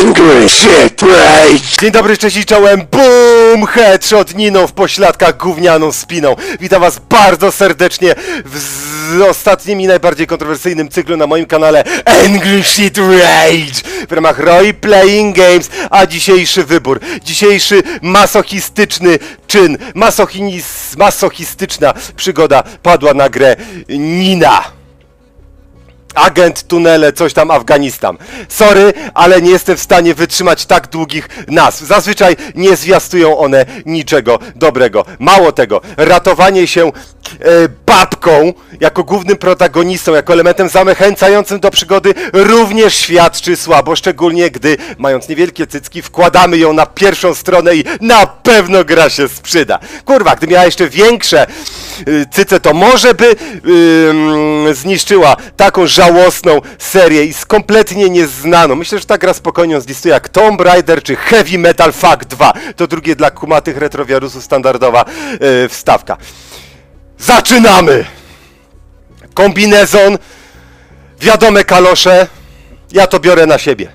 Angry Shit Rage! Dzień dobry, cześć i czołem, BOOM! Headshot Niną w pośladkach gównianą spiną. Witam was bardzo serdecznie w z ostatnim i najbardziej kontrowersyjnym cyklu na moim kanale Angry Shit Rage w ramach Roy Playing Games, a dzisiejszy wybór, dzisiejszy masochistyczny czyn, masochinis, masochistyczna przygoda padła na grę Nina. Agent, tunele, coś tam, Afganistan. Sorry, ale nie jestem w stanie wytrzymać tak długich nazw. Zazwyczaj nie zwiastują one niczego dobrego. Mało tego, ratowanie się babką jako głównym protagonistą, jako elementem zachęcającym do przygody również świadczy słabo, szczególnie gdy, mając niewielkie cycki, wkładamy ją na pierwszą stronę i na pewno gra się sprzyda. Kurwa, gdy miała jeszcze większe y, cyce, to może by ym, zniszczyła taką żałosną serię i z kompletnie nieznaną. Myślę, że ta gra spokojnie zlistuje jak Tomb Raider czy Heavy Metal Fuck 2. To drugie dla kumatych retrowiarusów standardowa y, wstawka. Zaczynamy! Kombinezon, wiadome kalosze, ja to biorę na siebie.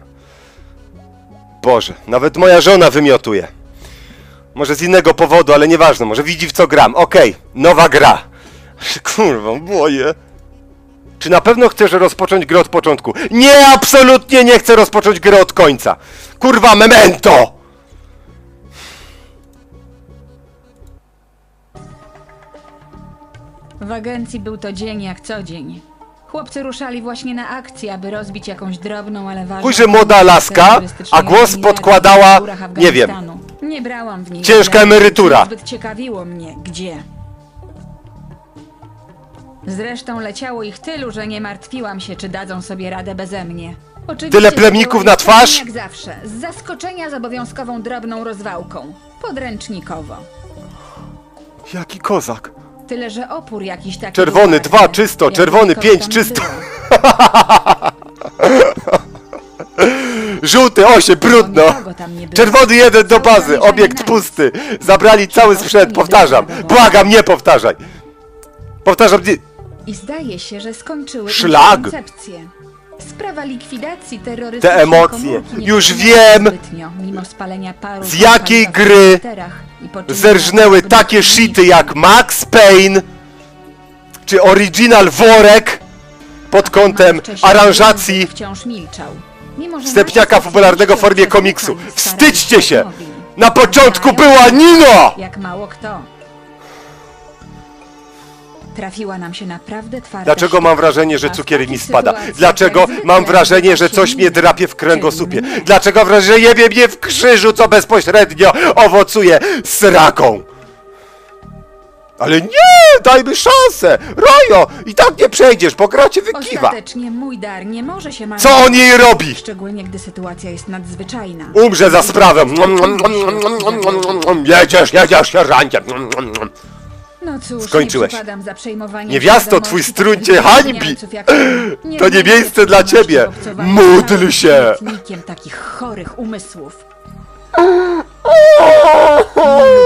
Boże, nawet moja żona wymiotuje. Może z innego powodu, ale nieważne, może widzi w co gram. Okej, nowa gra. Kurwa, boję. Czy na pewno chcesz rozpocząć grę od początku? Nie, absolutnie nie chcę rozpocząć gry od końca. Kurwa, memento! W agencji był to dzień jak co dzień. Chłopcy ruszali właśnie na akcję, aby rozbić jakąś drobną, ale ważną... Chuj, że młoda laska, a głos podkładała, nie wiem. Nie brałam w niej Ciężka udziału, emerytura. Zbyt ciekawiło mnie, gdzie. Zresztą leciało ich tylu, że nie martwiłam się, czy dadzą sobie radę beze mnie. Oczywiście Tyle plemników na twarz? Jak zawsze, z zaskoczenia z obowiązkową drobną rozwałką. Podręcznikowo. Jaki kozak. Tyle, że opór jakiś taki. Czerwony, był dwa, czysto, czerwony, pięć, tam czysto. było. Żółty, osiem, brudno. Nikogo tam nie było. Czerwony jeden do bazy, obiekt pusty. Zabrali cały sprzęt, powtarzam. Błagam, nie powtarzaj. Powtarzam, nie. I zdaje się, że skończyły Szlag. Sprawa likwidacji terrorystycznej Te emocje. komórki nie Już wiem. Zbytnio, mimo spalenia paru Z jakiej gry w komputerach i poczynienia Zerżnęły takie shity jak Max Payne czy Original Worek pod kątem Wcześniej aranżacji wciąż milczał. Mimo, że nasi popularnego w formie komiksu. Wstydźcie się! Na początku była Nino! Jak mało kto. Trafiła nam się naprawdę twarda Dlaczego mam wrażenie, że cukier mi spada? Dlaczego mam wrażenie, że coś mnie drapie w kręgosłupie? Dlaczego wrażenie, mnie w krzyżu, co bezpośrednio owocuje sraką? Ale nie, dajmy szansę! Rojo, i tak nie przejdziesz, bo gra cię wykiwa. Ostatecznie mój dar nie może się marnować. Co on jej robi? Szczególnie gdy sytuacja jest nadzwyczajna. Umrze za sprawę. Jedziesz, jedziesz, sierżancie. No cóż, Skończyłeś. nie przypadam za Niewiasto, twój takich struncie hańbi. gówniańców jak ty. To nie miejsce dla ciebie. obcowania Módl z całym się. takich chorych umysłów. Nie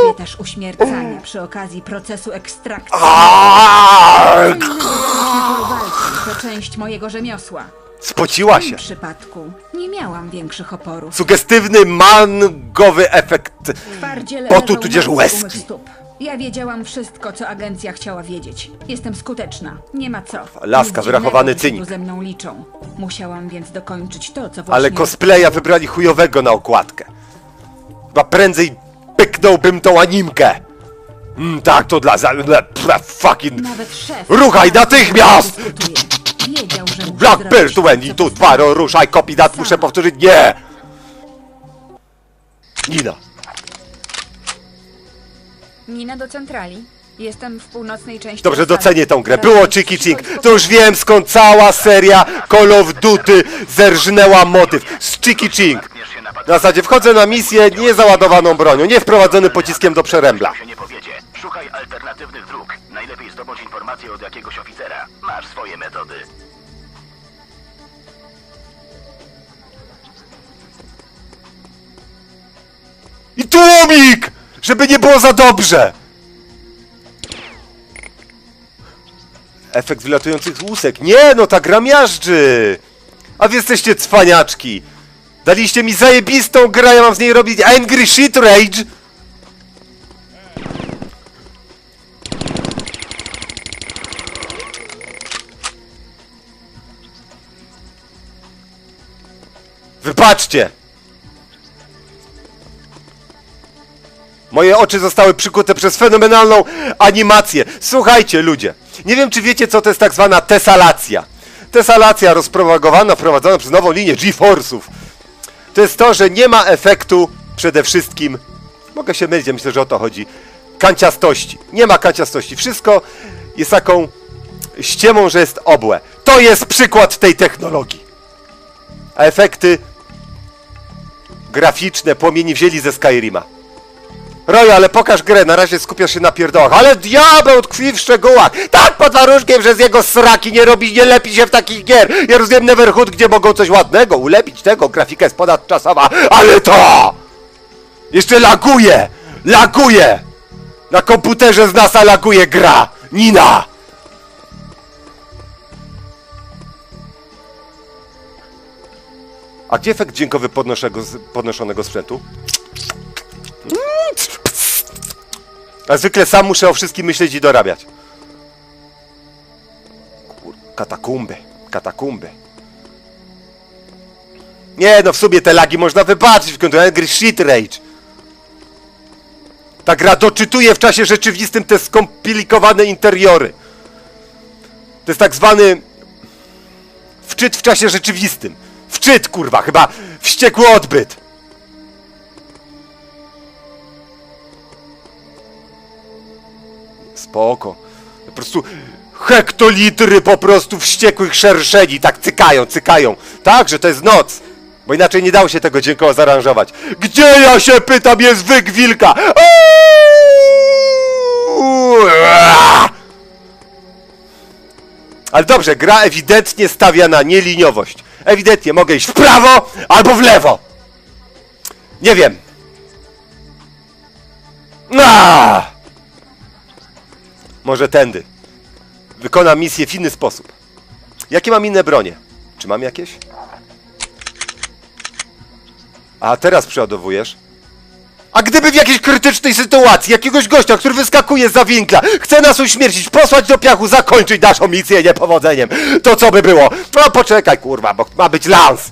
lubię też uśmiercania przy okazji procesu ekstrakcji. Aaaa! Walki to część mojego rzemiosła. Spociła W się. tym przypadku nie miałam większych oporów. Sugestywny mangowy efekt. Potu leżał tudzież łezki. u mych stóp. Ja wiedziałam wszystko, co agencja chciała wiedzieć. Jestem skuteczna. Nie ma co. Laska, Nic wyrachowany dziwnego, że cynik. tu ze mną liczą. Musiałam więc dokończyć to, co właśnie... Ale cosplaya wybrali chujowego na okładkę. Chyba prędzej pyknąłbym tą animkę. Mm, tak, to dla, za, dla, dla fucking... Nawet szef... Ruchaj natychmiast! dyskutuje. Wiedział, że muszę Blackbird, zrobić Wendy, co tu, postanowił. paro, ruszaj, copy dat, muszę powtórzyć, nie! Nina. Nina do centrali. Jestem w północnej części. Dobrze, Warszawy. docenię tą grę. Było Chiki Ching. To już wiem skąd cała seria Call of Duty zerżnęła motyw. Z Chiki Ching. Na zasadzie wchodzę na misję niezaładowaną bronią, nie wprowadzonym pociskiem do przerębla. się nie powiedzie. Szukaj alternatywnych dróg. Najlepiej zdobyć informacje od jakiegoś oficera. Masz swoje metody. I tłumik! Żeby nie było za dobrze! Efekt wylatujących łusek. Nie, no ta gra miażdży! A wy jesteście cwaniaczki! Daliście mi zajebistą grę, ja mam z niej robić Angry Shit Rage! Wybaczcie! Moje oczy zostały przykute przez fenomenalną animację. Słuchajcie, ludzie, nie wiem, czy wiecie, co to jest tak zwana tesalacja. Tesalacja rozpropagowana, wprowadzona przez nową linię GeForce'ów. To jest to, że nie ma efektu przede wszystkim, mogę się mylić, myślę, że o to chodzi, kanciastości. Nie ma kanciastości. Wszystko jest taką ściemą, że jest obłe. To jest przykład tej technologii. A efekty graficzne płomieni wzięli ze Skyrima. Roy, ale pokaż grę, na razie skupiasz się na pierdołach. Ale diabeł tkwi w szczegółach. Tak pod warunkiem, że z jego sraki nie robi, nie lepi się w takich gier. Ja rozumiem Neverhood, gdzie mogą coś ładnego ulepić tego, grafika jest ponadczasowa, ale to! Jeszcze laguje! Laguje! Na komputerze z NASA laguje gra! Nina! A gdzie efekt dźwiękowy podnoszonego sprzętu? A zwykle sam muszę o wszystkim myśleć i dorabiać. Kur... Katakumby, katakumby. Nie no, w sumie te lagi można wybaczyć, w końcu gry shit rage. Ta gra doczytuje w czasie rzeczywistym te skomplikowane interiory. To jest tak zwany wczyt w czasie rzeczywistym. Wczyt, kurwa, chyba wściekły odbyt. Spoko. Po prostu hektolitry po prostu wściekłych szerszeni tak cykają, cykają. Tak, że to jest noc. Bo inaczej nie dało się tego dźwiękowo zaaranżować. Gdzie ja się pytam jest wyk wilka? Ale dobrze, gra ewidentnie stawia na nieliniowość. Ewidentnie mogę iść w prawo albo w lewo. Nie wiem. Ah! Może tędy. Wykonam misję w inny sposób. Jakie mam inne bronie? Czy mam jakieś? A teraz przeładowujesz? A gdyby w jakiejś krytycznej sytuacji jakiegoś gościa, który wyskakuje za winkla, chce nas uśmiercić, posłać do piachu, zakończyć naszą misję niepowodzeniem, to co by było? No poczekaj, kurwa, bo ma być lans.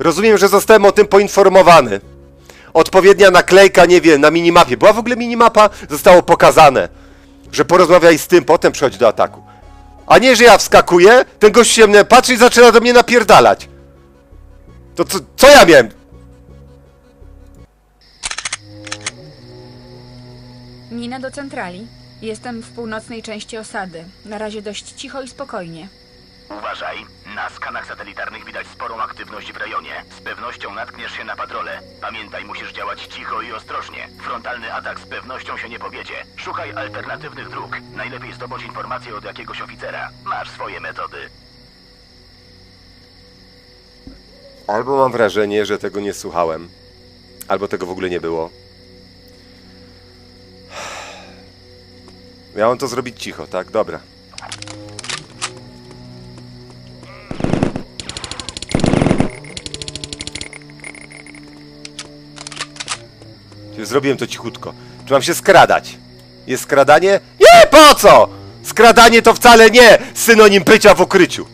Rozumiem, że zostałem o tym poinformowany. Odpowiednia naklejka, nie wiem, na minimapie. Była w ogóle minimapa? Zostało pokazane, że porozmawiaj z tym, potem przechodź do ataku. A nie, że ja wskakuję, ten gość się mnie patrzy i zaczyna do mnie napierdalać. To co, co ja miałem? Nina do centrali. Jestem w północnej części osady. Na razie dość cicho i spokojnie. Uważaj, na skanach satelitarnych widać sporą aktywność w rejonie. Z pewnością natkniesz się na patrole. Pamiętaj, musisz działać cicho i ostrożnie. Frontalny atak z pewnością się nie powiedzie. Szukaj alternatywnych dróg. Najlepiej zdobądź informacje od jakiegoś oficera. Masz swoje metody. Albo mam wrażenie, że tego nie słuchałem, albo tego w ogóle nie było. Miałem to zrobić cicho, tak? Dobra. Zrobiłem to cichutko. Czy mam się skradać? Jest skradanie? Nie, po co? Skradanie to wcale nie synonim bycia w ukryciu.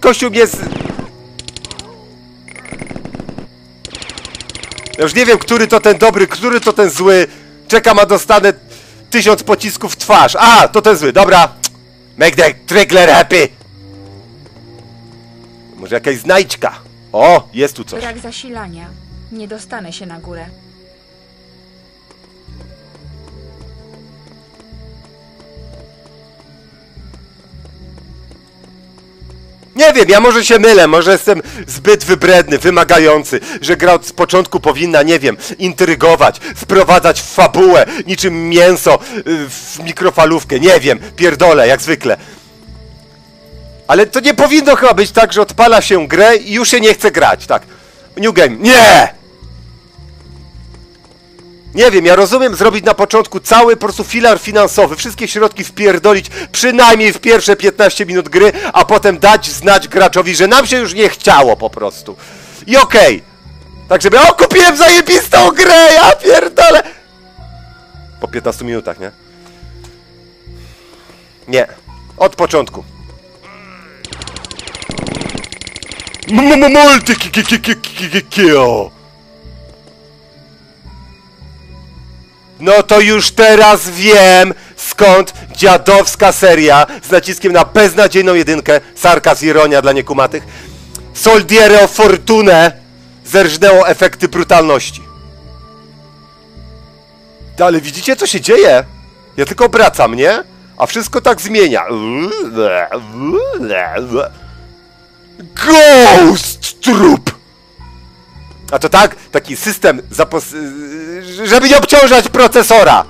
Kościół mnie z... Ja już nie wiem, który to ten dobry, który to ten zły. Czekam, a dostanę tysiąc pocisków w twarz. A, to ten zły, dobra. Make the trickler happy. Może jakaś znajdźka. O, jest tu coś. Brak zasilania. Nie dostanę się na górę. Nie wiem, ja może się mylę, może jestem zbyt wybredny, wymagający, że gra od początku powinna, nie wiem, intrygować, wprowadzać w fabułę, niczym mięso y, w mikrofalówkę, nie wiem, pierdolę, jak zwykle. Ale to nie powinno chyba być tak, że odpala się grę i już się nie chce grać, tak. New game, nie! Nie wiem, ja rozumiem zrobić na początku cały po prostu filar finansowy, wszystkie środki wpierdolić przynajmniej w pierwsze 15 minut gry, a potem dać znać graczowi, że nam się już nie chciało po prostu. I okej. Tak żeby, o kupiłem zajebistą grę, ja pierdolę! Po 15 minutach, nie? Nie. Od początku. Multi kill. No to już teraz wiem, skąd dziadowska seria z naciskiem na beznadziejną jedynkę, sarkaz, ironia dla niekumatych, Soldiere o Fortune zerżnęło efekty brutalności. Ale widzicie, co się dzieje? Ja tylko obracam, nie? A wszystko tak zmienia. Ghost Troop! A to tak, taki system, żeby nie obciążać procesora.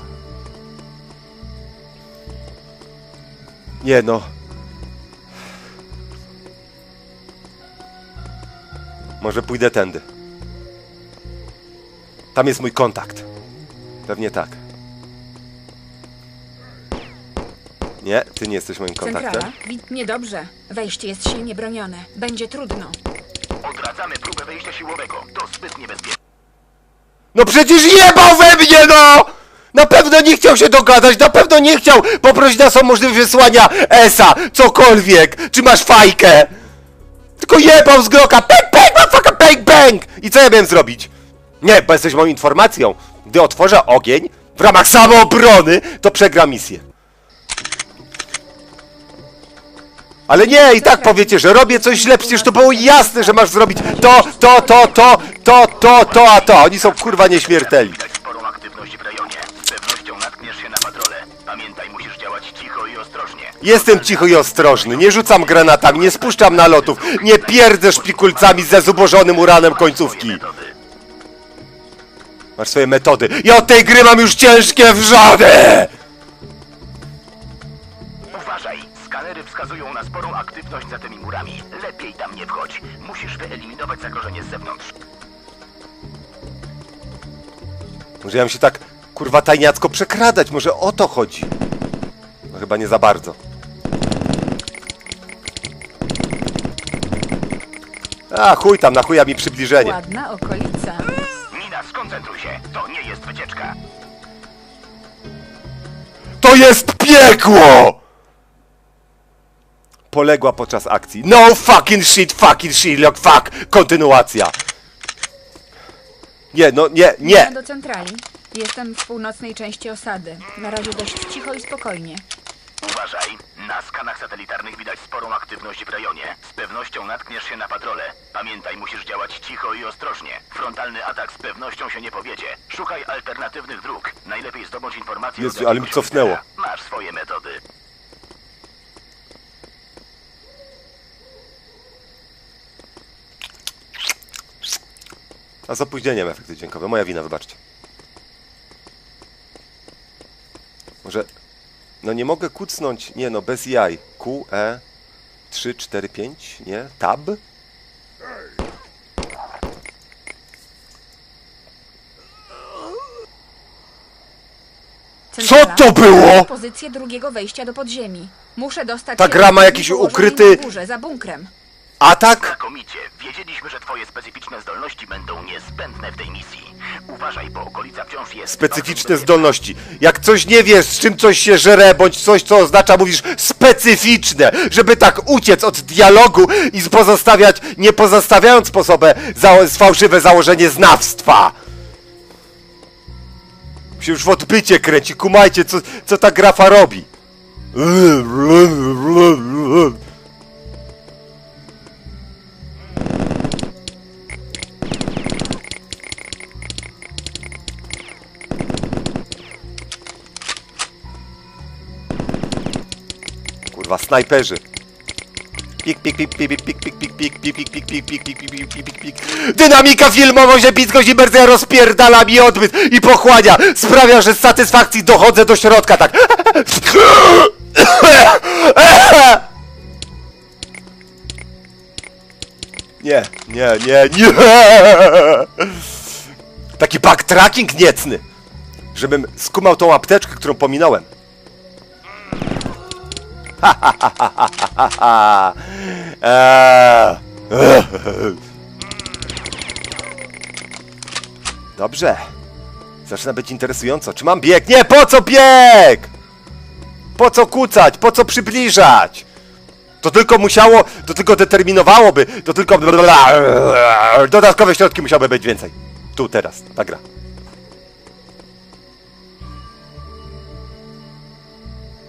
Nie no. Może pójdę tędy. Tam jest mój kontakt. Pewnie tak. Nie, ty nie jesteś moim kontaktem. Centrala? Wid- Niedobrze. Wejście jest silnie bronione. Będzie trudno. Odradzamy próbę wejścia siłowego. To zbyt niebezpieczne. No przecież jebał we mnie, no! Na pewno nie chciał się dogadać, na pewno nie chciał poprosić nas o możliwość wysłania ESA, cokolwiek, czy masz fajkę. Tylko jebał z groka, bang, bang, motherfucker, bang, bang! I co ja miałem zrobić? Nie, bo jesteś moją informacją. Gdy otworzę ogień w ramach samoobrony, to przegra misję. Ale nie, i tak powiecie, że robię coś źle, przecież to było jasne, że masz zrobić to, to, to, to, to, to, to, a to. Oni są kurwa nieśmiertelni. Widać sporą aktywność w rejonie. Z pewnością natkniesz się na patrole. Pamiętaj, musisz działać cicho i ostrożnie. Jestem cicho i ostrożny, nie rzucam granatami, nie spuszczam nalotów, nie pierdzę szpikulcami ze zubożonym uranem końcówki. Metody. Masz swoje metody. Ja od tej gry mam już ciężkie wrzody! Wskazują na sporą aktywność za tymi murami. Lepiej tam nie wchodź. Musisz wyeliminować zagrożenie z zewnątrz. Może ja mam się tak, kurwa, tajniacko przekradać, może o to chodzi. No chyba nie za bardzo. A, chuj tam, na chuja mi przybliżenie. Ładna okolica. Nina, skoncentruj się. To nie jest wycieczka. To jest piekło! Poległa podczas akcji. No fucking shit, fucking shit, look, fuck! Kontynuacja. Nie, no nie, nie! do centrali. Jestem w północnej części osady. Na razie dość cicho i spokojnie. Uważaj, na skanach satelitarnych widać sporą aktywność w rejonie. Z pewnością natkniesz się na patrole. Pamiętaj, musisz działać cicho i ostrożnie. Frontalny atak z pewnością się nie powiedzie. Szukaj alternatywnych dróg. Najlepiej zdobądź informacje Jezu, ale mi jakiegoś cofnęło. Masz swoje metody. A z opóźnieniem efekty dźwiękowe. Moja wina, wybaczcie. Może... No nie mogę kucnąć... Nie no, bez jaj. Q, E... 3, 4, 5, nie? Tab? Centrala to było? Pozycję drugiego wejścia do podziemi. Muszę dostać Ta gra ma jakiś ukryty- górze, za bunkrem. Atak? Znakomicie. Wiedzieliśmy, że twoje specyficzne zdolności będą niezbędne w tej misji. Uważaj, bo okolica wciąż jest... Specyficzne zdolności. Jak coś nie wiesz, z czym coś się żere, bądź coś, co oznacza, mówisz specyficzne, żeby tak uciec od dialogu i pozostawiać, nie pozostawiając sposobę za fałszywe założenie znawstwa. Się już w odbycie kręci, kumajcie, co, co ta grafa robi. Snajperzy. Pik, pik, pik, pik, pik, pik, pik, pik, pik, pik, pik, pik, pik, pik, pik, pik, pik, pik, pik. Dynamika filmowa, ziepickość i berzja rozpierdala mi odbyt i pochłania. Sprawia, że z satysfakcji dochodzę do środka, tak. Nie, nie, nie, nie. Taki backtracking niecny. żebym skumał tą apteczkę, którą pominąłem. Dobrze. Zaczyna być interesująco. Czy mam bieg? Nie, po co bieg? Po co kucać? Po co przybliżać? To tylko musiało, to tylko determinowałoby, to tylko dodatkowe środki musiały być więcej. Tu, teraz, ta gra.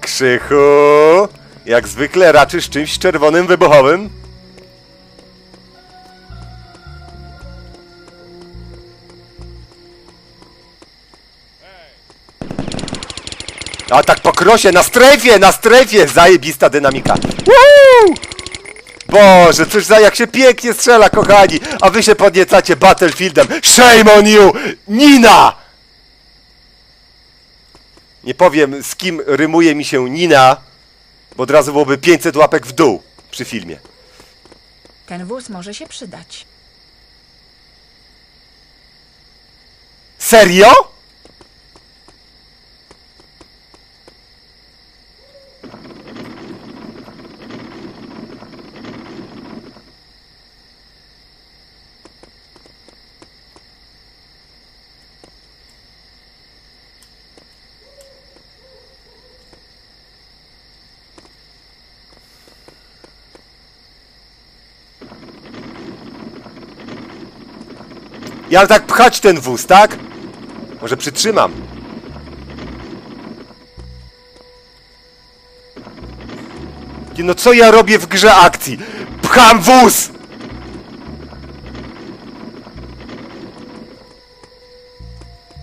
Krzychu, jak zwykle raczysz czymś czerwonym wybuchowym? A tak po krosie, na strefie, na strefie! Zajebista dynamika. Woo! Boże, cóż za jak się pięknie strzela, kochani! A wy się podniecacie Battlefieldem. Shame on you! Nina! Nie powiem, z kim rymuje mi się Nina, bo od razu byłoby 500 łapek w dół przy filmie. Ten wóz może się przydać. Serio? Ja tak pchać ten wóz, tak? Może przytrzymam. No co ja robię w grze akcji? Pcham wóz!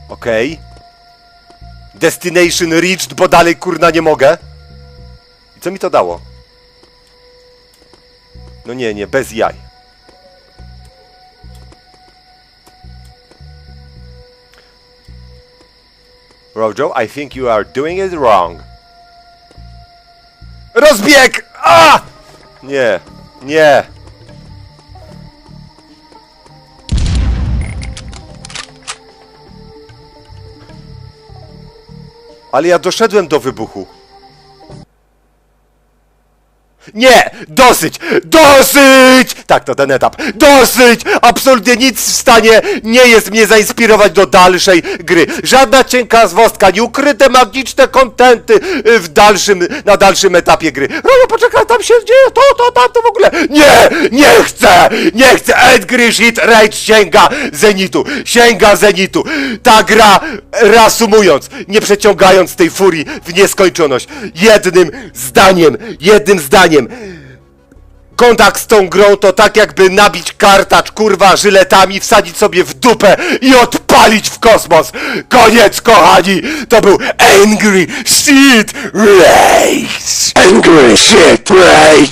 Okej. Destination reached, bo dalej kurna nie mogę. I co mi to dało? No nie, nie, bez jaj. Rojo, I think you are doing it wrong. Rozbieg! A! Nie, nie. Ale ja doszedłem do wybuchu. Nie! Dosyć! Dosyć! Tak, to ten etap. Dosyć! Absolutnie nic w stanie nie jest mnie zainspirować do dalszej gry. Żadna cienka zwostka, nieukryte magiczne kontenty y, w dalszym, na dalszym etapie gry. Rojo, poczekaj, tam się dzieje to, to, tam, to w ogóle. Nie! Nie chcę! Nie chcę! Angry Shit Rage sięga zenitu. Sięga zenitu. Ta gra, reasumując, nie przeciągając tej furii w nieskończoność, jednym zdaniem, jednym zdaniem. Kontakt z tą grą to tak jakby nabić kartacz, kurwa, żyletami, wsadzić sobie w dupę i odpalić w kosmos. Koniec, kochani! To był Angry Shit Rage! Angry shit rage!